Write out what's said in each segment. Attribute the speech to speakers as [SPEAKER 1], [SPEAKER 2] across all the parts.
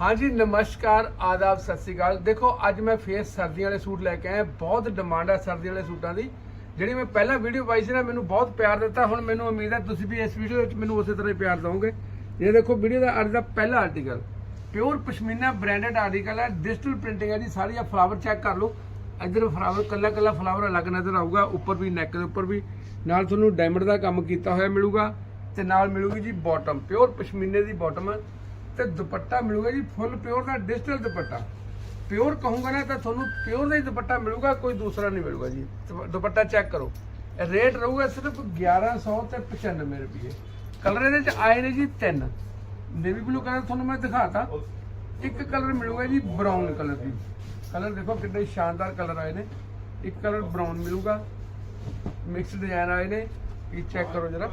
[SPEAKER 1] ਹਾਂਜੀ, ਨਮਸਕਾਰ, ਆਦਾਬ, ਸਤਿ ਸ੍ਰੀ ਅਕਾਲ। ਦੇਖੋ, ਅੱਜ ਮੈਂ ਫੇਰ ਸਰਦੀਆਂ ਵਾਲੇ ਸੂਟ ਲੈ ਕੇ ਆਇਆ। ਬਹੁਤ ਡਿਮਾਂਡ ਹੈ ਸਰਦੀਆਂ ਵਾਲੇ ਸੂਟਾਂ ਦੀ। ਜਿਹੜੀ ਮੈਂ ਪਹਿਲਾਂ ਵੀਡੀਓ ਪਾਈ ਸੀ ਨਾ, ਮੈਨੂੰ ਬਹੁਤ ਪਿਆਰ ਦਿੱਤਾ। ਹੁਣ ਮੈਨੂੰ ਉਮੀਦ ਹੈ ਤੁਸੀਂ ਵੀ ਇਸ ਵੀਡੀਓ ਵਿੱਚ ਮੈਨੂੰ ਉਸੇ ਤਰ੍ਹਾਂ ਹੀ ਪਿਆਰ ਦਿਓਗੇ ਇਹ ਦੇਖੋ ਵੀਡੀਓ ਦਾ ਅੱਜ ਦਾ ਪਹਿਲਾ article pure pashmina branded article ਹੈ। ਡਿਜੀਟਲ ਪ੍ਰਿੰਟਿੰਗ ਹੈ ਜੀ। ਸਾਰੀ ਆ ਫਲਾਵਰ ਚੈੱਕ ਕਰ ਲਓ। ਇੱਧਰ ਫਲਾਵਰ ਕੱਲਾ ਕੱਲਾ ਫਲਾਵਰ ਅਲੱਗ ਨਜ਼ਰ ਆਊਗਾ। ਉੱਪਰ ਵੀ ਨੈਕ ਦੇ ਉੱਪਰ ਵੀ। ਨਾਲ ਤੁਹਾਨੂੰ ਡਾਇਮੰਡ ਦਾ ਕੰਮ ਕੀਤਾ ਹੋਇਆ ਮਿਲੂਗਾ। ਤੇ ਨਾਲ ਮਿਲੂਗੀ ਜੀ ਬਾਟਮ ਪਿਓਰ ਪਸ਼ਮੀਨੇ ਦੀ ਬਾਟਮ ਤੇ ਦੁਪੱਟਾ ਮਿਲੂਗਾ ਜੀ, ਫੁੱਲ ਪਿਓਰ ਦਾ ਡਿਜੀਟਲ ਦੁਪੱਟਾ। ਪਿਓਰ ਕਹੂੰਗਾ ਨਾ ਤਾਂ ਤੁਹਾਨੂੰ ਪਿਓਰ ਦਾ ਹੀ ਦੁਪੱਟਾ ਮਿਲੂਗਾ, ਕੋਈ ਦੂਸਰਾ ਨਹੀਂ ਮਿਲੂਗਾ ਜੀ। ਦੁਪੱਟਾ ਚੈੱਕ ਕਰੋ। ਰੇਟ ਰਹੂਗਾ ਸਿਰਫ 1100 ਤੇ 95 ਰੁਪਏ। ਕਲਰ ਇਹਦੇ ਚ ਆਏ ਨੇ ਜੀ ਤਿੰਨ। ਨੇਵੀ ਬਲੂ ਕਲਰ ਤੁਹਾਨੂੰ ਮੈਂ ਦਿਖਾਤਾ। ਇੱਕ ਕਲਰ ਮਿਲੂਗਾ ਜੀ ਬਰਾਊਨ ਕਲਰ ਦੀ। ਕਲਰ ਦੇਖੋ ਕਿੰਨੇ ਸ਼ਾਨਦਾਰ ਕਲਰ ਆਏ ਨੇ। ਇੱਕ ਕਲਰ ਬਰਾਊਨ ਮਿਲੂਗਾ। ਮਿਕਸ ਡਿਜ਼ਾਈਨ ਆਏ ਨੇ। ਇਹ ਚੈੱਕ ਕਰੋ ਜਰਾ।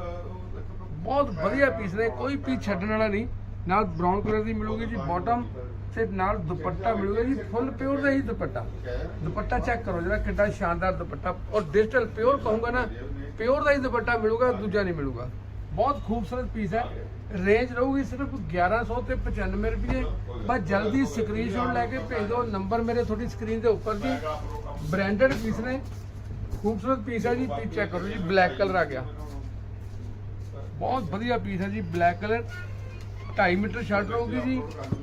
[SPEAKER 1] ਬਹੁਤ ਵਧੀਆ ਪੀਸ ਨੇ, ਕੋਈ ਪੀਸ ਛੱਡਣ ਵਾਲਾ ਨਹੀਂ। ਨਾਲ ਬ੍ਰਾਊਨ ਕਲਰ ਦੀ ਮਿਲੂਗੀ ਜੀ ਬਾਟਮ ਤੇ ਨਾਲ ਦੁਪੱਟਾ ਮਿਲੂਗਾ ਜੀ ਫੁੱਲ ਪਿਓਰ ਦਾ ਹੀ ਦੁਪੱਟਾ। ਦੁਪੱਟਾ ਚੈੱਕ ਕਰੋ ਜਰਾ ਕਿੰਨਾ ਸ਼ਾਨਦਾਰ ਦੁਪੱਟਾ। ਔਰ ਡਿਜੀਟਲ ਪਿਓਰ ਕਹੂੰਗਾ ਨਾ ਪਿਓਰ ਦਾ ਹੀ ਦੁਪੱਟਾ ਮਿਲੂਗਾ, ਦੂਜਾ ਨਹੀਂ ਮਿਲੂਗਾ। ਬਹੁਤ ਖੂਬਸੂਰਤ ਪੀਸ ਹੈ। ਰੇਂਜ ਰਹੂਗੀ ਸਿਰਫ 1100 ਤੇ 95 ਰੁਪਏ। ਬਸ ਜਲਦੀ ਸਕਰੀਨਸ਼ਾਟ ਲੈ ਕੇ ਭੇਜ ਦਿਓ ਨੰਬਰ ਮੇਰੇ ਤੁਹਾਡੀ ਸਕਰੀਨ ਦੇ ਉੱਪਰ ਜੀ। ਬ੍ਰਾਂਡਡ ਪੀਸ ਨੇ। ਖੂਬਸੂਰਤ ਪੀਸ ਹੈ ਜੀ ਪੀਸ ਚੈੱਕ ਕਰੋ ਜੀ ਬਲੈਕ ਕਲਰ ਆ ਗਿਆ। ਬਹੁਤ ਵਧੀਆ ਪੀਸ ਹੈ ਜੀ ਬਲੈਕ ਕਲਰ 2.5 ਮੀਟਰ ਸ਼ਰਟ ਰਹੂਗੀ ਜੀ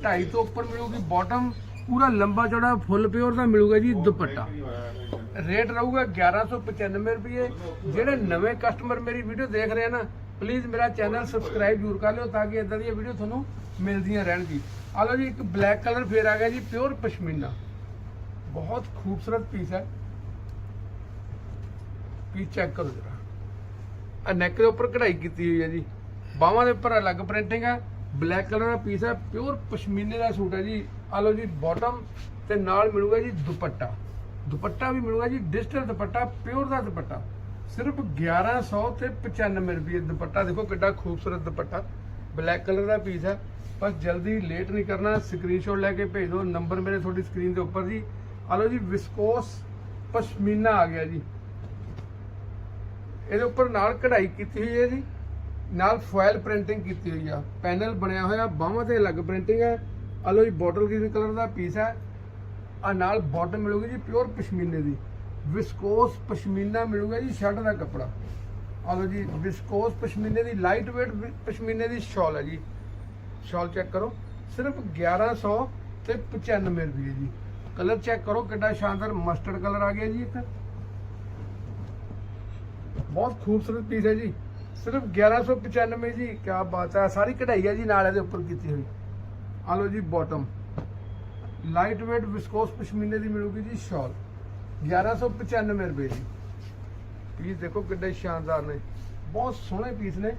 [SPEAKER 1] 2.5 ਤੋਂ ਉੱਪਰ ਮਿਲੂਗੀ ਬਾਟਮ ਪੂਰਾ ਲੰਬਾ ਚੌੜਾ ਫੁੱਲ ਪਿਓਰ ਦਾ ਮਿਲੂਗਾ ਜੀ ਦੁਪੱਟਾ। ਰੇਟ ਰਹੂਗਾ 1195 ਰੁਪਏ। ਜਿਹੜੇ ਨਵੇਂ ਕਸਟਮਰ ਮੇਰੀ ਵੀਡੀਓ ਦੇਖ ਰਹੇ ਨਾ ਪਲੀਜ਼ ਮੇਰਾ ਚੈਨਲ ਸਬਸਕ੍ਰਾਈਬ ਜ਼ਰੂਰ ਕਰ ਲਿਓ ਤਾਂ ਕਿ ਇਦਾਂ ਦੀਆਂ ਵੀਡੀਓ ਤੁਹਾਨੂੰ ਮਿਲਦੀਆਂ ਰਹਿਣ ਜੀ। ਆ ਲਓ ਜੀ, ਇੱਕ ਬਲੈਕ ਕਲਰ ਫੇਰ ਆ ਗਿਆ ਜੀ ਪਿਓਰ ਪਸ਼ਮੀਨਾ। ਬਹੁਤ ਖੂਬਸੂਰਤ ਪੀਸ ਹੈ। ਪੀਸ ਚੈੱਕ ਕਰੋ ਜਰਾ। ਆ ਨੈਕ ਦੇ ਉੱਪਰ ਕਢਾਈ ਕੀਤੀ ਹੋਈ ਹੈ ਜੀ। ਬਾਹਾਂ ਦੇ ਉੱਪਰ ਅਲੱਗ ਪ੍ਰਿੰਟਿੰਗ ਹੈ। ਬਲੈਕ ਕਲਰ ਦਾ ਪੀਸ ਹੈ ਪਿਓਰ ਪਸ਼ਮੀਨੇ ਦਾ ਸੂਟ ਹੈ ਜੀ। ਆ ਲਓ ਜੀ ਬਾਟਮ ਤੇ ਨਾਲ ਮਿਲੂਗਾ ਜੀ ਦੁਪੱਟਾ। ਦੁਪੱਟਾ ਵੀ ਮਿਲੂਗਾ ਜੀ ਡਿਜੀਟਲ ਦੁਪੱਟਾ ਪਿਓਰ ਦਾ ਦੁਪੱਟਾ। ਸਿਰਫ 1100 ਤੇ 95 ਰੁਪਏ ਦੁਪੱਟਾ। ਦੇਖੋ ਕਿੱਡਾ ਖੂਬਸੂਰਤ ਦੁਪੱਟਾ। ਬਲੈਕ ਕਲਰ ਦਾ ਪੀਸ ਹੈ। ਬਸ ਜਲਦੀ ਲੇਟ ਨਹੀਂ ਕਰਨਾ ਸਕਰੀਨਸ਼ਾਟ ਲੈ ਕੇ ਭੇਜ ਦਿਓ। ਨੰਬਰ ਮੇਰੇ ਤੁਹਾਡੀ ਸਕਰੀਨ ਦੇ ਉੱਪਰ ਜੀ। ਆ ਲਓ ਜੀ ਵਿਸਕੋਸ ਪਸ਼ਮੀਨਾ ਆ ਗਿਆ ਜੀ। ਇਹਦੇ ਉੱਪਰ ਨਾਲ ਕਢਾਈ ਕੀਤੀ ਹੋਈ ਹੈ ਜੀ। ਨਾਲ ਫੋਇਲ ਪ੍ਰਿੰਟਿੰਗ ਕੀਤੀ ਹੋਈ ਆ। ਪੈਨਲ ਬਣਿਆ ਹੋਇਆ, ਬਾਹਾਂ ਤੇ ਅਲੱਗ ਪ੍ਰਿੰਟਿੰਗ ਹੈ। ਆ ਲਓ ਜੀ ਬੋਟਲ ਗ੍ਰੀਨ ਕਲਰ ਦਾ ਪੀਸ ਹੈ। ਆ ਨਾਲ ਬਾਟਮ ਮਿਲੂਗੀ ਜੀ ਪਿਓਰ ਪਸ਼ਮੀਨੇ ਦੀ। ਵਿਸਕੋਸ ਪਸ਼ਮੀਨਾ ਮਿਲੂਗਾ ਜੀ ਸ਼ਰਟ ਦਾ ਕੱਪੜਾ। ਆ ਲਓ ਜੀ ਵਿਸਕੋਸ ਪਸ਼ਮੀਨੇ ਦੀ ਲਾਈਟ weight ਪਸ਼ਮੀਨੇ ਦੀ ਸ਼ਾਲ ਹੈ ਜੀ। ਸ਼ਾਲ ਚੈੱਕ ਕਰੋ। ਸਿਰਫ 1100 ਤੇ 95 ਰੁਪਏ ਜੀ। ਕਲਰ ਚੈੱਕ ਕਰੋ ਕਿੰਨਾ ਸ਼ਾਨਦਾਰ ਮਸਟਰਡ ਕਲਰ ਆ ਗਿਆ ਜੀ ਇੱਕ ਬਹੁਤ ਖੂਬਸੂਰਤ ਪੀਸ ਹੈ ਜੀ। ਸਿਰਫ 1195 ਜੀ ਕੀ ਬਾਤ ਹੈ। ਸਾਰੀ ਕਢਾਈ ਹੈ ਜੀ ਨਾਲ ਇਹਦੇ ਉੱਪਰ ਕੀਤੀ ਹੋਈ। ਆ ਲਓ ਜੀ ਬਾਟਮ ਲਾਈਟ weight ਵਿਸਕੋਸ ਪਸ਼ਮੀਨੇ ਦੀ ਮਿਲੂਗੀ ਜੀ ਸ਼ਾਲ 1195 ਰੁਪਏ ਦੀ। ਪੀਸ ਦੇਖੋ ਕਿੰਨੇ ਸ਼ਾਨਦਾਰ ਨੇ। ਬਹੁਤ ਸੋਹਣੇ ਪੀਸ ਨੇ।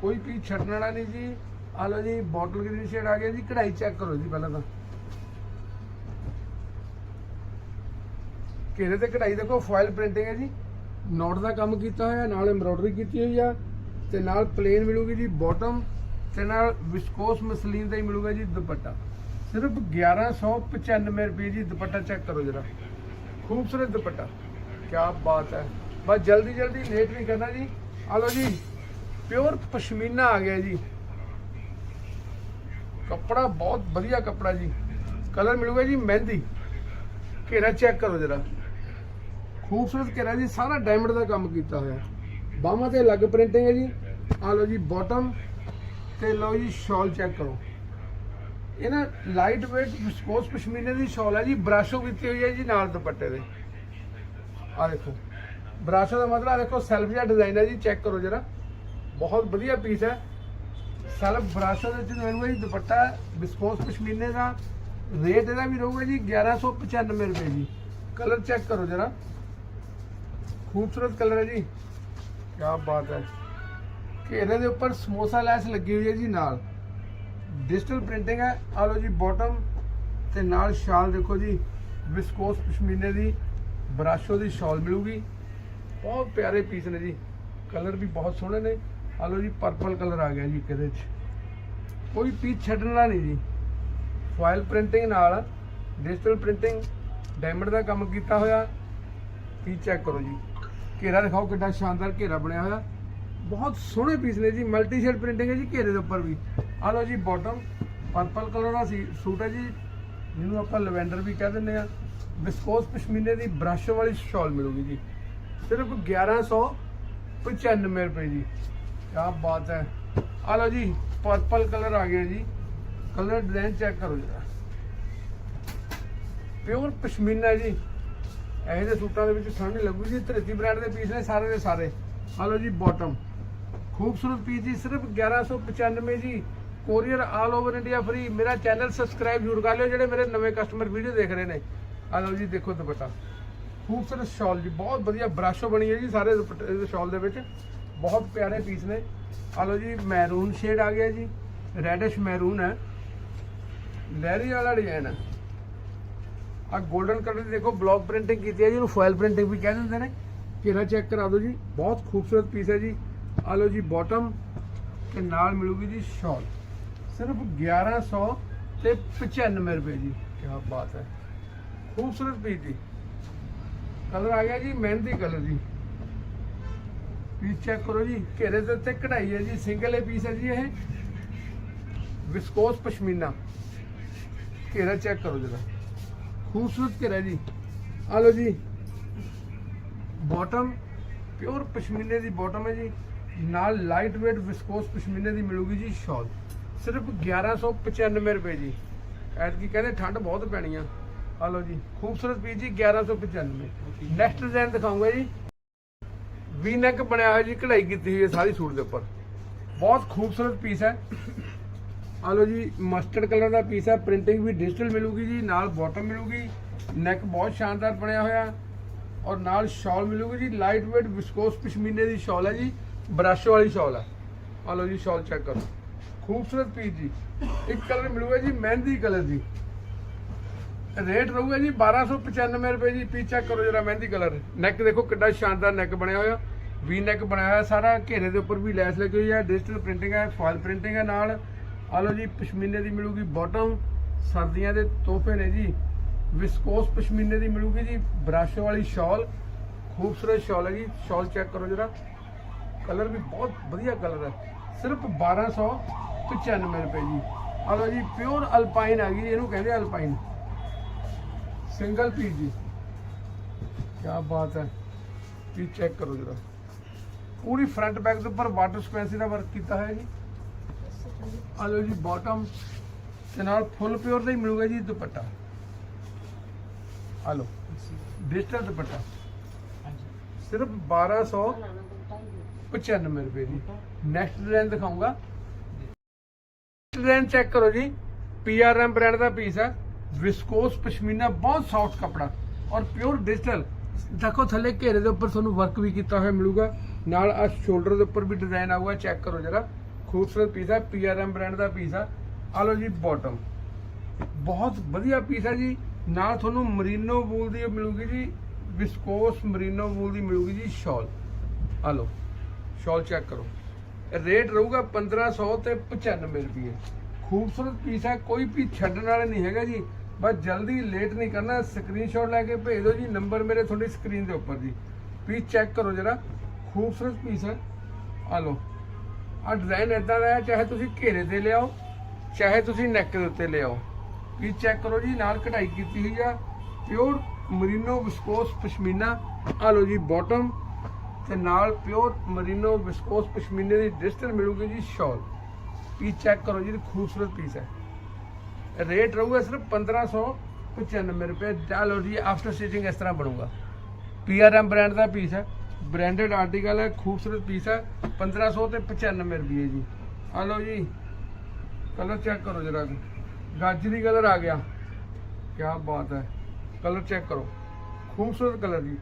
[SPEAKER 1] ਕੋਈ ਪੀਸ ਛੱਡਣ ਵਾਲਾ ਨਹੀਂ ਜੀ। ਆ ਲਓ ਜੀ ਬੋਟਲ ਗ੍ਰੀਨ ਸ਼ੇਡ ਆ ਗਿਆ ਜੀ। ਕਢਾਈ ਚੈੱਕ ਕਰੋ ਜੀ ਪਹਿਲਾਂ ਤਾਂ। ਘੇਰੇ ਤੇ ਕਢਾਈ ਦੇਖੋ ਫਾਇਲ ਪ੍ਰਿੰਟਿੰਗ ਹੈ ਜੀ। ਨੋਟ ਦਾ ਕੰਮ ਕੀਤਾ ਹੋਇਆ, ਨਾਲ ਐਮਬ੍ਰੋਇਡਰੀ ਕੀਤੀ ਹੋਈ ਆ। ਤੇ ਨਾਲ ਪਲੇਨ ਮਿਲੂਗੀ ਜੀ ਬਾਟਮ ਤੇ ਨਾਲ ਵਿਸਕੋਸ ਮਸਲੀਨ ਦਾ ਹੀ ਮਿਲੂਗਾ ਜੀ ਦੁਪੱਟਾ। ਸਿਰਫ 1195 ਰੁਪਏ ਜੀ ਦੁਪੱਟਾ ਚੈੱਕ ਕਰੋ ਜਰਾ। ਖੂਬਸੂਰਤ ਦੁਪੱਟਾ। ਕੀ ਬਾਤ ਹੈ। ਬਸ ਜਲਦੀ ਜਲਦੀ ਲੇਟ ਨਹੀਂ ਕਰਨਾ ਜੀ। ਆ ਲਓ ਜੀ ਪਿਓਰ ਪਸ਼ਮੀਨਾ ਆ ਗਿਆ ਜੀ। ਕੱਪੜਾ ਬਹੁਤ ਵਧੀਆ ਕੱਪੜਾ ਜੀ। ਕਲਰ ਮਿਲੂਗਾ ਜੀ ਮਹਿੰਦੀ। ਘੇਰਾ ਚੈੱਕ ਕਰੋ ਜਰਾ। ਖੂਬਸੂਰਤ ਘੇਰਾ ਜੀ, ਸਾਰਾ ਡਾਇਮੰਡ ਦਾ ਕੰਮ ਕੀਤਾ ਹੋਇਆ। ਬਾਹਾਂ ਤੇ ਅਲੱਗ ਪ੍ਰਿੰਟਿੰਗ ਹੈ ਜੀ। ਆ ਲਓ ਜੀ ਬਾਟਮ ਤੇ ਲਓ ਜੀ ਸ਼ਾਲ ਚੈੱਕ ਕਰੋ। ਇਹ ਨਾ ਲਾਈਟ weight ਵਿਸਕੋਸ ਪਸ਼ਮੀਨੇ ਦੀ ਸ਼ਾਲ ਹੈ ਜੀ ਬਰਾਸ਼ੋ ਕੀਤੀ ਹੋਈ ਹੈ ਜੀ ਨਾਲ ਦੁਪੱਟੇ ਦੇ। ਆ ਦੇਖੋ ਬਰਾਸ਼ੋ ਦਾ ਮਤਲਬ ਆ ਦੇਖੋ ਸੈਲਫ ਜਿਹਾ ਡਿਜ਼ਾਈਨ ਹੈ ਜੀ ਚੈੱਕ ਕਰੋ ਜਰਾ। ਬਹੁਤ ਵਧੀਆ ਪੀਸ ਹੈ। ਸੈਲਫ ਬਰਾਸ਼ੋ ਦੇ ਵਿੱਚ ਮਿਲੂਗਾ ਜੀ ਦੁਪੱਟਾ ਵਿਸਕੋਸ ਪਸ਼ਮੀਨੇ ਦਾ ਰੇਟ ਇਹਦਾ ਵੀ ਰਹੂਗਾ ਜੀ 1195 ਰੁਪਏ ਜੀ। ਕਲਰ ਚੈੱਕ ਕਰੋ ਜਰਾ। ਖੂਬਸੂਰਤ ਕਲਰ ਹੈ ਜੀ। ਕਿਆ ਬਾਤ ਹੈ। ਘੇਰੇ ਦੇ ਉੱਪਰ ਸਮੋਸਾ ਲੈਸ ਲੱਗੀ ਹੋਈ ਹੈ ਜੀ ਨਾਲ। ਡਿਜੀਟਲ ਪ੍ਰਿੰਟਿੰਗ ਹੈ। ਆ ਲਓ ਜੀ ਬਾਟਮ ਤੇ ਨਾਲ ਸ਼ਾਲ ਦੇਖੋ ਜੀ ਵਿਸਕੋਸ ਪਸ਼ਮੀਨੇ ਦੀ, ਬਰਾਸ਼ੋ ਦੀ ਸ਼ਾਲ ਮਿਲੂਗੀ। ਬਹੁਤ ਪਿਆਰੇ ਪੀਸ ਨੇ ਜੀ। ਕਲਰ ਵੀ ਬਹੁਤ ਸੋਹਣੇ ਨੇ। ਆ ਲਓ ਜੀ ਪਰਪਲ ਕਲਰ ਆ ਗਿਆ ਜੀ ਇੱਕ ਇਹਦੇ 'ਚ। ਕੋਈ ਪੀਸ ਛੱਡਣ ਵਾਲਾ ਨਹੀਂ ਜੀ। ਫਾਇਲ ਪ੍ਰਿੰਟਿੰਗ ਨਾਲ ਡਿਜੀਟਲ ਪ੍ਰਿੰਟਿੰਗ ਡਾਇਮੰਡ ਦਾ ਕੰਮ ਕੀਤਾ ਹੋਇਆ। ਪੀਸ ਚੈੱਕ ਕਰੋ ਜੀ। ਘੇਰਾ ਦਿਖਾਓ ਕਿੰਨਾ ਸ਼ਾਨਦਾਰ ਘੇਰਾ ਬਣਿਆ ਹੋਇਆ। ਬਹੁਤ ਸੋਹਣੇ ਪੀਸ ਨੇ ਜੀ ਮਲਟੀ ਸ਼ੇਡ ਪ੍ਰਿੰਟਿੰਗ ਹੈ ਜੀ ਘੇਰੇ ਦੇ ਉੱਪਰ ਵੀ। ਆ ਲਓ ਜੀ ਬਾਟਮ ਪਰਪਲ ਕਲਰ ਦਾ ਸੀ, ਸੂਟ ਹੈ ਜੀ, ਜਿਹਨੂੰ ਆਪਾਂ ਲਵੈਂਡਰ ਵੀ ਕਹਿ ਦਿੰਦੇ ਆ ਵਿਸਕੋਸ ਪਸ਼ਮੀਨੇ ਦੀ ਬ੍ਰਸ਼ ਵਾਲੀ ਸ਼ਾਲ ਮਿਲੂਗੀ ਜੀ। ਸਿਰਫ 1195 ਰੁਪਏ ਜੀ। ਕੀ ਬਾਤ ਹੈ। ਆ ਲਓ ਜੀ ਪਰਪਲ ਕਲਰ ਆ ਗਿਆ ਜੀ। ਕਲਰ ਡਿਜ਼ਾਈਨ ਚੈੱਕ ਕਰੋ ਜਰਾ। ਪਿਓਰ ਪਸ਼ਮੀਨਾ ਜੀ। ਇਹੋ ਜਿਹੇ ਸੂਟਾਂ ਦੇ ਵਿੱਚ ਠੰਡ ਨਹੀਂ ਲੱਗੂ ਜੀ, ਧਰਤੀ ਬ੍ਰਾਂਡ ਦੇ ਪੀਸ ਨੇ ਸਾਰੇ ਦੇ ਸਾਰੇ। ਆ ਲਓ ਜੀ ਬਾਟਮ ਖੂਬਸੂਰਤ ਪੀਸ ਜੀ, ਸਿਰਫ 1195 ਜੀ। Courier all over India free ਮੇਰਾ ਚੈਨਲ ਸਬਸਕ੍ਰਾਈਬ ਜ਼ਰੂਰ ਕਰ ਲਿਓ, ਜਿਹੜੇ ਮੇਰੇ ਨਵੇਂ ਕਸਟਮਰ ਵੀਡੀਓ ਦੇਖ ਰਹੇ ਨੇ। ਆ ਲਓ ਜੀ, ਦੇਖੋ ਦੁਪੱਟਾ। ਖੂਬਸੂਰਤ ਸ਼ਾਲ ਜੀ, ਬਹੁਤ ਵਧੀਆ ਬ੍ਰਸ਼ੋ ਬਣੀ ਹੈ ਜੀ ਸਾਰੇ ਦੁਪੱਟੇ ਦੇ ਸ਼ਾਲ ਦੇ ਵਿੱਚ। ਬਹੁਤ ਪਿਆਰੇ ਪੀਸ ਨੇ। ਆ ਲਓ ਜੀ ਮੈਰੂਨ ਸ਼ੇਡ ਆ ਗਿਆ ਜੀ। ਰੈਡਿਸ਼ ਮੈਰੂਨ ਹੈ। ਲਹਿਰੀ ਵਾਲਾ ਡਿਜ਼ਾਈਨ ਹੈ। ਆ 골ਡਨ ਕਲਰ ਦੀ ਦੇਖੋ ਬਲੌਕ ਪ੍ਰਿੰਟਿੰਗ ਕੀਤੀ ਹੈ ਜੀ ਇਹਨੂੰ ਫੋਇਲ ਪ੍ਰਿੰਟਿੰਗ ਵੀ ਕਹਿ ਦਿੰਦੇ ਨੇ। ਘੇਰਾ ਚੈੱਕ ਕਰਾ ਦਿਓ ਜੀ, ਬਹੁਤ ਖੂਬਸੂਰਤ ਪੀਸ ਹੈ ਜੀ। ਆ ਲਓ ਜੀ ਬਾਟਮ ਤੇ ਨਾਲ ਮਿਲੂਗੀ ਜੀ ਸ਼ਾਲ ਸਿਰਫ 1100 ਤੇ 95 ਰੁਪਏ ਜੀ। ਕੀ ਬਾਤ ਹੈ। ਖੂਬਸੂਰਤ ਪੀਸ ਜੀ। ਕਲਰ ਆ ਗਿਆ ਜੀ, ਮਹਿੰਦੀ ਕਲਰ ਜੀ। ਪੀਸ ਚੈੱਕ ਕਰੋ ਜੀ, ਘੇਰੇ ਦੇ ਉੱਤੇ ਕਢਾਈ ਹੈ ਜੀ ਸਿੰਗਲ ਇਹ ਪੀਸ ਹੈ ਜੀ ਇਹ। ਵਿਸਕੋਸ ਪਸ਼ਮੀਨਾ। ਘੇਰਾ ਚੈੱਕ ਕਰੋ ਜਰਾ। ਖੂਬਸੂਰਤ ਘੇਰਾ ਜੀ। ਆ ਲਓ ਜੀ। ਬਾਟਮ, ਪਿਓਰ ਪਸ਼ਮੀਨੇ ਦੀ ਬਾਟਮ ਹੈ ਜੀ। ਨਾਲ ਲਾਈਟ weight ਵਿਸਕੋਸ ਪਸ਼ਮੀਨੇ ਦੀ ਮਿਲੂਗੀ ਜੀ ਸ਼ਾਲ। ਸਿਰਫ 1195 ਰੁਪਏ ਜੀ। ਐਤਕੀ ਕਹਿੰਦੇ ਠੰਡ ਬਹੁਤ ਪੈਣੀ ਆ। ਆ ਲਓ ਜੀ। ਖੂਬਸੂਰਤ ਪੀਸ ਜੀ 1195 ਨੈਕਸਟ ਡਿਜ਼ਾਈਨ ਦਿਖਾਉਂਗਾ ਜੀ। ਵੀ ਨੈਕ ਬਣਿਆ ਹੋਇਆ ਜੀ, ਕਢਾਈ ਕੀਤੀ ਹੋਈ ਹੈ ਸਾਰੀ ਸੂਟ ਦੇ ਉੱਪਰ। ਬਹੁਤ ਖੂਬਸੂਰਤ ਪੀਸ ਹੈ। ਆ ਲਓ ਜੀ ਮਸਟਰਡ ਕਲਰ ਦਾ ਪੀਸ ਹੈ ਪ੍ਰਿੰਟਿੰਗ ਵੀ ਡਿਜੀਟਲ ਮਿਲੂਗੀ ਜੀ, ਨਾਲ ਬਾਟਮ ਮਿਲੂਗੀ ਨੈਕ ਬਹੁਤ ਸ਼ਾਨਦਾਰ ਬਣਿਆ ਹੋਇਆ, ਔਰ ਨਾਲ ਸ਼ਾਲ ਮਿਲੂਗੀ ਜੀ ਲਾਈਟ weight ਵਿਸਕੋਸ ਪਸ਼ਮੀਨੇ ਦੀ ਸ਼ਾਲ ਹੈ ਜੀ ਬ੍ਰਸ਼ ਵਾਲੀ ਸ਼ਾਲ ਹੈ। ਆ ਲਓ ਜੀ ਸ਼ਾਲ ਚੈੱਕ ਕਰੋ। ਖੂਬਸੂਰਤ ਪੀਸ ਜੀ। ਇੱਕ ਕਲਰ ਮਿਲੂਗਾ ਜੀ, ਮਹਿੰਦੀ ਕਲਰ ਦੀ। ਰੇਟ ਰਹੂਗਾ ਜੀ 1295 ਰੁਪਏ ਜੀ ਪੀਸ ਚੈੱਕ ਕਰੋ ਜਰਾ ਮਹਿੰਦੀ ਕਲਰ ਨੈਕ ਦੇਖੋ ਕਿੱਡਾ ਸ਼ਾਨਦਾਰ ਨੈਕ ਬਣਿਆ ਹੋਇਆ। ਵੀ ਨੈਕ ਬਣਾਇਆ ਹੋਇਆ ਸਾਰਾ, ਘੇਰੇ ਦੇ ਉੱਪਰ ਵੀ ਲੈਸ ਲੱਗੀ ਹੋਈ ਹੈ ਡਿਜੀਟਲ ਪ੍ਰਿੰਟਿੰਗ ਹੈ ਫਾਇਲ ਪ੍ਰਿੰਟਿੰਗ ਹੈ ਨਾਲ। ਆ ਲਓ ਜੀ, ਪਸ਼ਮੀਨੇ ਦੀ ਮਿਲੂਗੀ ਬਾਟਮ, ਸਰਦੀਆਂ ਦੇ ਤੋਹਫੇ ਨੇ ਜੀ। ਵਿਸਕੋਸ ਪਸ਼ਮੀਨੇ ਦੀ ਮਿਲੂਗੀ ਜੀ, ਬ੍ਰਸ਼ ਵਾਲੀ ਸ਼ਾਲ, ਖੂਬਸੂਰਤ ਸ਼ਾਲ ਹੈ ਜੀ। ਸ਼ਾਲ ਚੈੱਕ ਕਰੋ ਜਰਾ। ਕਲਰ ਵੀ ਬਹੁਤ ਵਧੀਆ ਕਲਰ ਹੈ। ਸਿਰਫ 1295 ਰੁਪਏ ਜੀ। ਆ ਲਓ ਜੀ ਪਿਓਰ ਅਲਪਾਈਨ ਆ ਗਈ ਇਹਨੂੰ ਕਹਿੰਦੇ ਅਲਪਾਈਨ ਸਿੰਗਲ ਪੀਸ ਜੀ। ਕੀ ਬਾਤ ਹੈ। ਪੀਸ ਚੈੱਕ ਕਰੋ ਜਰਾ। ਪੂਰੀ ਫਰੰਟ ਬੈਕ ਦੇ ਉੱਪਰ ਵਾਟਰ ਸਪੈਂਸੀ ਦਾ ਵਰਕ ਕੀਤਾ ਹੋਇਆ ਜੀ। ਆ ਲਓ ਜੀ ਬਾਟਮ ਤੇ ਨਾਲ ਫੁੱਲ ਪਿਓਰ ਦਾ ਹੀ ਮਿਲੂਗਾ ਜੀ ਦੁਪੱਟਾ। ਆ ਲਓ ਡਿਜੀਟਲ ਦੁਪੱਟਾ। ਸਿਰਫ 1295 ਰੁਪਏ ਜੀ। ਨੈਕਸਟ ਡਿਜ਼ਾਈਨ ਦਿਖਾਉਂਗਾ। ਡਿਜ਼ਾਈਨ ਚੈੱਕ ਕਰੋ ਜੀ। ਪੀਆਰਐਮ ਬ੍ਰਾਂਡ ਦਾ ਪੀਸ ਹੈ। ਵਿਸਕੋਸ ਪਸ਼ਮੀਨਾ ਬਹੁਤ ਸੌਫਟ ਕਪੜਾ। ਔਰ ਪਿਓਰ ਡਿਜੀਟਲ ਦੇਖੋ ਥੱਲੇ ਘੇਰੇ ਦੇ ਉੱਪਰ ਤੁਹਾਨੂੰ ਵਰਕ ਵੀ ਕੀਤਾ ਹੋਇਆ ਮਿਲੂਗਾ। ਨਾਲ ਆ ਸ਼ੋਲਡਰ ਦੇ ਉੱਪਰ ਵੀ ਡਿਜ਼ਾਈਨ ਆਊਗਾ। ਚੈੱਕ ਕਰੋ ਜਰਾ। ਖੂਬਸੂਰਤ ਪੀਸ ਹੈ ਪੀਆਰਐਮ ਬ੍ਰਾਂਡ ਦਾ ਪੀਸ ਹੈ ਆ ਲਓ ਜੀ ਬਾਟਮ ਬਹੁਤ ਵਧੀਆ ਪੀਸ ਹੈ ਜੀ। ਨਾਲ ਤੁਹਾਨੂੰ ਮਰੀਨੋ ਵੂਲ ਦੀ ਮਿਲੂਗੀ ਜੀ ਵਿਸਕੋਸ ਮਰੀਨੋ ਵੂਲ ਦੀ ਮਿਲੂਗੀ ਜੀ ਸ਼ਾਲ ਆ ਲਓ ਸ਼ਾਲ ਚੈੱਕ ਕਰੋ। ਰੇਟ ਰਹੂਗਾ 1500 ਤੇ 95 ਰੁਪਏ। ਖੂਬਸੂਰਤ ਪੀਸ ਹੈ ਕੋਈ ਵੀ ਛੱਡਣ ਵਾਲਾ ਨਹੀਂ ਹੈਗਾ ਜੀ। ਬਸ ਜਲਦੀ ਲੇਟ ਨਹੀਂ ਕਰਨਾ ਸਕਰੀਨਸ਼ਾਟ ਲੈ ਕੇ ਭੇਜ ਦਿਓ ਜੀ ਨੰਬਰ ਮੇਰੇ ਤੁਹਾਡੀ ਸਕਰੀਨ ਦੇ ਉੱਪਰ ਜੀ। ਪੀਸ ਚੈੱਕ ਕਰੋ ਜਰਾ। ਖੂਬਸੂਰਤ ਪੀਸ ਹੈ ਆ ਲਓ। ਆ ਡਿਜ਼ਾਈਨ ਇਦਾਂ ਦਾ ਹੈ, ਚਾਹੇ ਤੁਸੀਂ ਘੇਰੇ ਤੇ ਲਿਆਓ, ਚਾਹੇ ਤੁਸੀਂ ਨੈਕ ਦੇ ਉੱਤੇ ਲਿਆਓ। ਵੀ ਚੈੱਕ ਕਰੋ ਜੀ, ਨਾਲ ਕਢਾਈ ਕੀਤੀ ਹੋਈ ਆ ਪਿਓਰ ਮਰੀਨੋ ਵਿਸਕੋਸ ਪਸ਼ਮੀਨਾ ਆ ਲਓ ਜੀ ਬਾਟਮ ਤੇ ਨਾਲ ਪਿਓਰ ਮਰੀਨੋ ਵਿਸਕੋਸ ਪਸ਼ਮੀਨੇ ਦੀ ਡਿਸਟਰ ਮਿਲੂਗੀ ਜੀ ਸ਼ਾਲ ਵੀ ਚੈੱਕ ਕਰੋ ਜੀ ਖੂਬਸੂਰਤ ਪੀਸ ਹੈ। ਰੇਟ ਰਹੂਗਾ ਸਿਰਫ 1595 ਰੁਪਏ। ਆ ਲਓ ਜੀ ਆਫਟਰ ਸਟਿਚਿੰਗ ਇਸ ਤਰ੍ਹਾਂ ਬਣੂਗਾ। ਪੀਆਰਐਮ ਬ੍ਰਾਂਡ ਦਾ ਪੀਸ ਹੈ। ਬ੍ਰਾਂਡਡ ਆਰਟੀਕਲ ਹੈ, ਖੂਬਸੂਰਤ ਪੀਸ ਹੈ 1500 ਤੇ 95 ਰੁਪਏ ਜੀ। ਆ ਲਓ ਜੀ ਕਲਰ ਚੈੱਕ ਕਰੋ ਜਰਾ ਗਾਜਰੀ ਕਲਰ ਆ ਗਿਆ। ਕੀ ਬਾਤ ਹੈ ਕਲਰ ਚੈੱਕ ਕਰੋ। ਖੂਬਸੂਰਤ ਕਲਰ ਜੀ।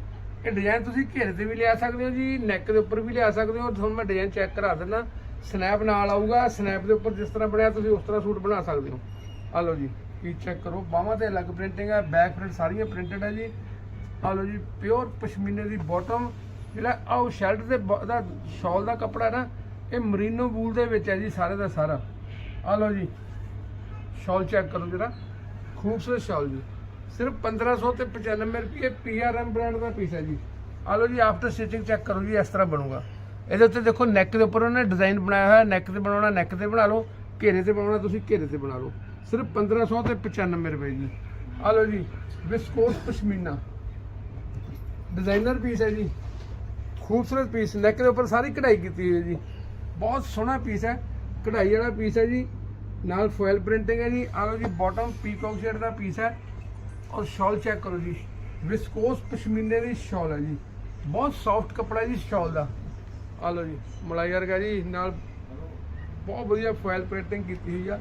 [SPEAKER 1] ਇਹ ਡਿਜ਼ਾਈਨ ਤੁਸੀਂ ਘੇਰੇ ਤੇ ਵੀ ਲਿਆ ਸਕਦੇ ਹੋ ਜੀ ਨੈਕ ਦੇ ਉੱਪਰ ਵੀ ਲਿਆ ਸਕਦੇ ਹੋ। ਤੁਹਾਨੂੰ ਮੈਂ ਡਿਜ਼ਾਈਨ ਚੈੱਕ ਕਰਾ ਦਿੰਦਾ। ਸਨੈਪ ਨਾਲ ਆਊਗਾ ਸਨੈਪ ਦੇ ਉੱਪਰ ਜਿਸ ਤਰ੍ਹਾਂ ਬਣਿਆ, ਤੁਸੀਂ ਉਸ ਤਰ੍ਹਾਂ ਸੂਟ ਬਣਾ ਸਕਦੇ ਹੋ। ਆ ਲਓ ਜੀ ਪੀਸ ਚੈੱਕ ਕਰੋ। ਬਾਹਾਂ ਤੇ ਅਲੱਗ ਪ੍ਰਿੰਟਿੰਗ ਹੈ ਬੈਕ ਪ੍ਰਿੰਟ ਸਾਰੀਆਂ ਪ੍ਰਿੰਟਡ ਹੈ ਜੀ। ਆ ਲਓ ਜੀ ਪਿਓਰ ਪਸ਼ਮੀਨੇ ਦੀ ਬਾਟਮ ਜਿਹੜਾ ਆਹ ਸ਼ਰਟ ਦੇ ਬ- ਦਾ ਸ਼ਾਲ ਦਾ ਕੱਪੜਾ ਨਾ, ਇਹ ਮਰੀਨੋ ਵੂਲ ਦੇ ਵਿੱਚ ਹੈ ਜੀ ਸਾਰੇ ਦਾ ਸਾਰਾ। ਆ ਲਓ ਜੀ, ਸ਼ਾਲ ਚੈੱਕ ਕਰੋ ਜਿਹੜਾ ਖੂਬਸੂਰਤ ਸ਼ਾਲ ਜੀ। ਸਿਰਫ 1500 ਤੇ 95 ਰੁਪਏ ਪੀਆਰਐਮ ਬ੍ਰਾਂਡ ਦਾ ਪੀਸ ਹੈ ਜੀ। ਆ ਲਓ ਜੀ ਆਫਟਰ ਸਟਿਚਿੰਗ ਚੈੱਕ ਕਰੋ ਜੀ, ਇਸ ਤਰ੍ਹਾਂ ਬਣੂਗਾ। ਇਹਦੇ ਉੱਤੇ ਦੇਖੋ ਨੈਕ ਦੇ ਉੱਪਰ ਉਹਨੇ ਡਿਜ਼ਾਈਨ ਬਣਾਇਆ ਹੋਇਆ ਨੈਕ ਤੇ ਬਣਾਉਣਾ ਨੈਕ ਤੇ ਬਣਾ ਲਓ, ਘੇਰੇ ਤੇ ਬਣਾਉਣਾ, ਤੁਸੀਂ ਘੇਰੇ ਤੇ ਬਣਾ ਲਓ। ਸਿਰਫ 1500 ਤੇ 95 ਰੁਪਏ ਜੀ। ਆ ਲਓ ਜੀ ਵਿਸਕੋਸ ਪਸ਼ਮੀਨਾ। ਡਿਜ਼ਾਈਨਰ ਪੀਸ ਹੈ ਜੀ। ਖੂਬਸੂਰਤ ਪੀਸ ਨੈਕ ਦੇ ਉੱਪਰ ਸਾਰੀ ਕਢਾਈ ਕੀਤੀ ਹੋਈ ਹੈ ਜੀ। ਬਹੁਤ ਸੋਹਣਾ ਪੀਸ ਹੈ। ਕਢਾਈ ਵਾਲਾ ਪੀਸ ਹੈ ਜੀ। ਨਾਲ ਫੋਇਲ ਪ੍ਰਿੰਟਿੰਗ ਹੈ ਜੀ। ਆ ਲਓ ਜੀ ਬਾਟਮ ਪੀਕੌਕ ਸ਼ੇਡ ਦਾ ਪੀਸ ਹੈ। ਔਰ ਸ਼ਾਲ ਚੈੱਕ ਕਰੋ ਜੀ। ਵਿਸਕੋਸ ਪਸ਼ਮੀਨੇ ਦੀ ਸ਼ਾਲ ਹੈ ਜੀ। ਬਹੁਤ ਸੌਫਟ ਕੱਪੜਾ ਜੀ ਸ਼ਾਲ ਦਾ। ਆ ਲਓ ਜੀ, ਮਲਾਈ ਵਰਗਾ ਜੀ। ਨਾਲ ਬਹੁਤ ਵਧੀਆ ਫੋਇਲ ਪ੍ਰਿੰਟਿੰਗ ਕੀਤੀ ਹੋਈ ਆ।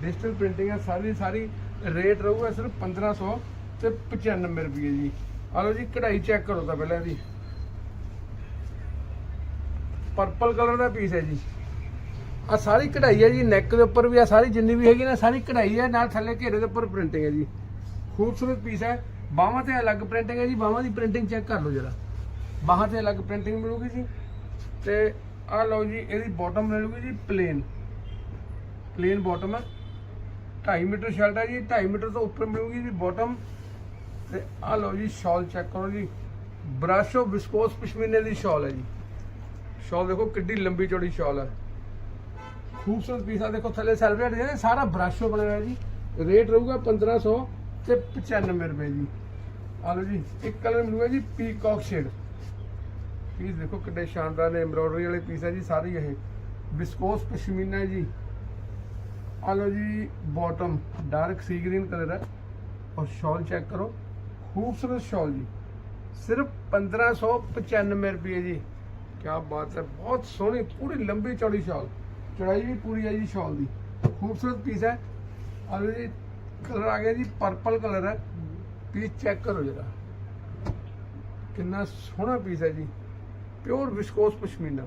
[SPEAKER 1] ਡਿਜੀਟਲ ਪ੍ਰਿੰਟਿੰਗ ਹੈ। ਸਾਰੀ ਸਾਰੀ ਰੇਟ ਰਹੂਗਾ ਸਿਰਫ 1500 ਤੇ 95 ਰੁਪਏ ਜੀ। ਆ ਲਓ ਜੀ, ਕਢਾਈ ਚੈੱਕ ਕਰੋ ਤਾਂ ਪਹਿਲਾਂ ਇਹਦੀ ਪਰਪਲ ਕਲਰ ਦਾ ਪੀਸ ਹੈ ਜੀ। ਆ ਸਾਰੀ ਕਢਾਈ ਹੈ ਜੀ ਨੈਕ ਦੇ ਉੱਪਰ ਵੀ ਆ, ਸਾਰੀ ਜਿੰਨੀ ਵੀ ਹੈਗੀ ਨਾ, ਸਾਰੀ ਕਢਾਈ ਹੈ, ਨਾਲ ਥੱਲੇ ਘੇਰੇ ਦੇ ਉੱਪਰ ਪ੍ਰਿੰਟਿੰਗ ਹੈ ਜੀ। ਖੂਬਸੂਰਤ ਪੀਸ ਹੈ। ਬਾਹਾਂ ਤੇ ਅਲੱਗ ਪ੍ਰਿੰਟਿੰਗ ਹੈ ਜੀ, ਬਾਹਾਂ ਦੀ ਪ੍ਰਿੰਟਿੰਗ ਚੈੱਕ ਕਰ ਲਓ ਜਰਾ। ਬਾਹਾਂ ਤੇ ਅਲੱਗ ਪ੍ਰਿੰਟਿੰਗ ਮਿਲੂਗੀ ਜੀ। ਤੇ ਆ ਲਓ ਜੀ, ਇਹਦੀ ਬਾਟਮ ਮਿਲੂਗੀ ਜੀ ਪਲੇਨ ਪਲੇਨ ਬਾਟਮ ਹੈ। 2.5 ਮੀਟਰ ਸ਼ਰਟ ਹੈ ਜੀ 2.5 ਮੀਟਰ ਤੋਂ ਉੱਪਰ ਮਿਲੂਗੀ ਜੀ ਬਾਟਮ ਤੇ ਆ ਲਓ ਜੀ ਸ਼ਾਲ ਚੈੱਕ ਕਰੋ ਜੀ। ਬ੍ਰਾਸ਼ੋ ਵਿਸਕੋਸ ਪਸ਼ਮੀਨੇ ਦੀ ਸ਼ਾਲ ਹੈ ਜੀ। ਸ਼ਾਲ ਦੇਖੋ ਕਿੱਡੀ ਲੰਬੀ ਚੌੜੀ ਸ਼ਾਲ ਹੈ। ਖੂਬਸੂਰਤ ਪੀਸ ਆ ਦੇਖੋ ਥੱਲੇ ਸੈਲਵੇਟ ਜਿਹੜੇ ਸਾਰਾ ਬ੍ਰਾਸ਼ੋ ਬਣਿਆ ਹੋਇਆ ਜੀ। ਰੇਟ ਰਹੂਗਾ 1500 ਤੇ 95 ਰੁਪਏ ਜੀ। ਆ ਲਓ ਜੀ, ਇੱਕ ਕਲਰ ਮਿਲੂਗਾ ਜੀ ਪੀਕੌਕ ਸ਼ੇਡ ਪੀਸ ਦੇਖੋ ਕਿੱਡੇ ਸ਼ਾਨਦਾਰ ਨੇ ਐਮਬ੍ਰੋਇਡਰੀ ਵਾਲੇ ਪੀਸ ਹੈ ਜੀ ਸਾਰੇ ਇਹ। ਵਿਸਕੋਸ ਪਸ਼ਮੀਨਾ ਜੀ। ਆ ਲਓ ਜੀ bottom dark sea green colour ਹੈ। ਔਰ ਸ਼ਾਲ ਚੈੱਕ ਕਰੋ, ਖੂਬਸੂਰਤ ਸ਼ਾਲ ਜੀ। ਸਿਰਫ 1595 ਰੁਪਏ ਜੀ। ਕੀ ਬਾਤ ਹੈ, ਬਹੁਤ ਸੋਹਣੀ, ਪੂਰੀ ਲੰਬੀ ਚੌੜੀ ਸ਼ਾਲ, ਚੜਾਈ ਵੀ ਪੂਰੀ ਹੈ ਜੀ ਸ਼ਾਲ ਦੀ। ਖੂਬਸੂਰਤ ਪੀਸ ਹੈ। ਆ ਜੀ ਕਲਰ ਆ ਗਿਆ ਜੀ ਪਰਪਲ ਕਲਰ ਹੈ। ਪੀਸ ਚੈੱਕ ਕਰੋ ਜਰਾ। ਕਿੰਨਾ ਸੋਹਣਾ ਪੀਸ ਹੈ ਜੀ। ਪਿਓਰ ਵਿਸਕੋਸ ਪਸ਼ਮੀਨਾ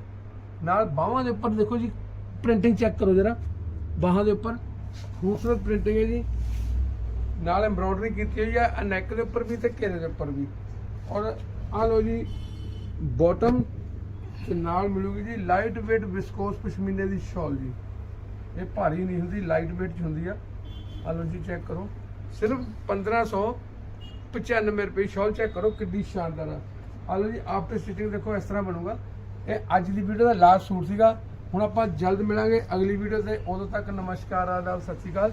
[SPEAKER 1] ਨਾਲ ਬਾਹਾਂ ਦੇ ਉੱਪਰ ਦੇਖੋ ਜੀ ਪ੍ਰਿੰਟਿੰਗ ਚੈੱਕ ਕਰੋ ਜਰਾ। ਬਾਹਾਂ ਦੇ ਉੱਪਰ, ਖੂਬਸੂਰਤ ਪ੍ਰਿੰਟਿੰਗ ਹੈ ਜੀ। ਨਾਲ ਐਮਬ੍ਰੋਇਡਰੀ ਕੀਤੀ ਹੋਈ ਹੈ ਨੈਕ ਦੇ ਉੱਪਰ ਵੀ ਤੇ ਘੇਰੇ ਦੇ ਉੱਪਰ ਵੀ। ਔਰ ਆ ਲਓ ਜੀ ਬਾਟਮ ਤੇ ਨਾਲ ਮਿਲੂਗੀ ਜੀ ਲਾਈਟ weight ਵਿਸਕੋਸ ਪਸ਼ਮੀਨੇ ਦੀ ਸ਼ਾਲ ਜੀ। ਇਹ ਭਾਰੀ ਨਹੀਂ ਹੁੰਦੀ ਲਾਈਟ weight ਚ ਹੁੰਦੀ ਆ। ਆ ਲਓ ਜੀ ਚੈੱਕ ਕਰੋ। ਸਿਰਫ 1595 ਰੁਪਏ ਸ਼ਾਲ ਚੈੱਕ ਕਰੋ ਕਿੰਨੀ ਸ਼ਾਨਦਾਰ ਆ। ਆ ਲਓ ਜੀ ਆਫਟਰ ਸਟਿਚਿੰਗ ਦੇਖੋ ਇਸ ਤਰ੍ਹਾਂ ਬਣੂਗਾ। ਇਹ ਅੱਜ ਦੀ ਵੀਡੀਓ ਦਾ ਲਾਸਟ ਸੂਟ ਸੀਗਾ। ਹੁਣ ਆਪਾਂ ਜਲਦ ਮਿਲਾਂਗੇ ਅਗਲੀ ਵੀਡੀਓ ਤੇ। ਉਦੋਂ ਤੱਕ ਨਮਸਕਾਰ, ਆਦਾਬ, ਸਤਿ ਸ਼੍ਰੀ ਅਕਾਲ।